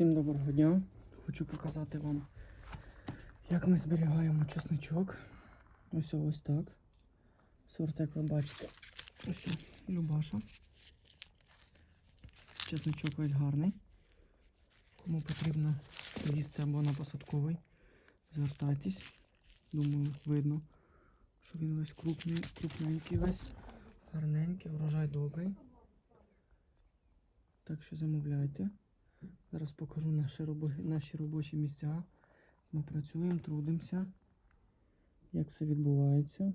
Всім доброго дня. Хочу показати вам, як ми зберігаємо чесничок. Ось ось так. Сорт, як ви бачите, ось Любаша. Чесничок весь гарний. Кому потрібно їсти або на посадковий, звертайтесь. Думаю, видно, що він весь крупний, крупненький весь, гарненький, врожай добрий. Так що замовляйте. Зараз покажу наші, робо- наші робочі місця. Ми працюємо, трудимося. Як все відбувається.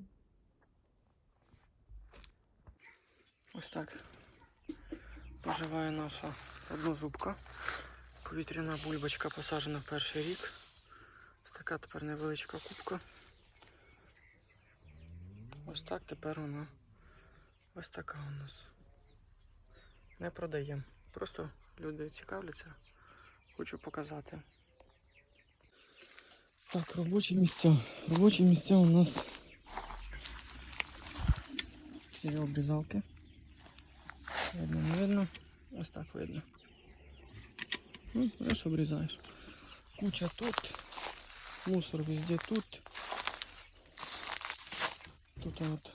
Ось так поживає наша однозубка. Повітряна бульбочка посаджена в перший рік. Ось така тепер невеличка кубка. Ось так тепер вона ось така у нас. Не продаємо. Просто люди цікавляться. Хочу показати. Так, робочі місця. Робочі місця у нас всі обрізалки. Видно, не видно. Ось так видно. Ну, знаєш, обрізаєш. Куча тут. Мусор везде тут. Тут от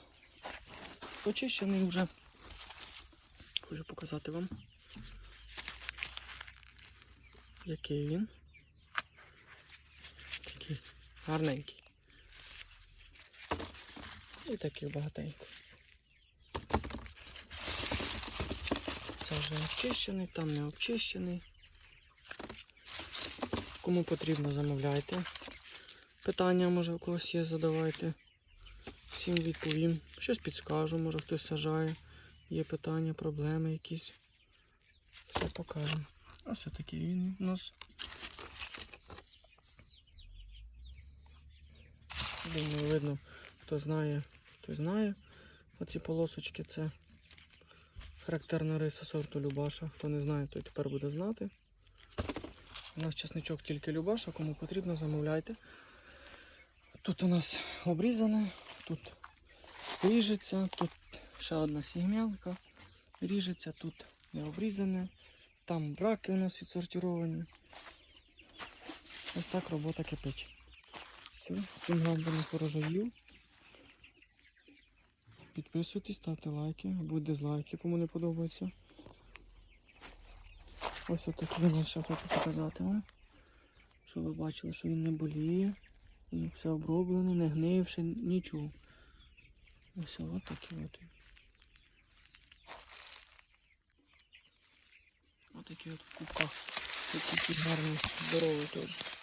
почищений вже. Хочу показати вам. Який він? Такий гарненький. І такий багатенький. Це вже обчищений, там не обчищений. Кому потрібно, замовляйте. Питання, може, у когось є, задавайте. Всім відповім. Щось підскажу, може хтось сажає. Є питання, проблеми якісь. Все покажемо. Ось такий він у нас. Думаю, видно, хто знає, той знає. Оці полосочки це характерна риса сорту Любаша. Хто не знає, той тепер буде знати. У нас чесничок тільки Любаша, кому потрібно, замовляйте. Тут у нас обрізане, тут ріжеться, тут ще одна сігмянка ріжеться, тут не обрізане. Там браки у нас відсортировані. Ось так робота кипить. Все, всім гарних урожаїв. Підписуйтесь, ставте лайки, або дизлайки, кому не подобається. Ось отакий я ще хочу показати вам. Щоб ви бачили, що він не боліє. І все оброблено, не гнивши, нічого. Ось от такі от. Кубках. Такий гарний, здоровий теж.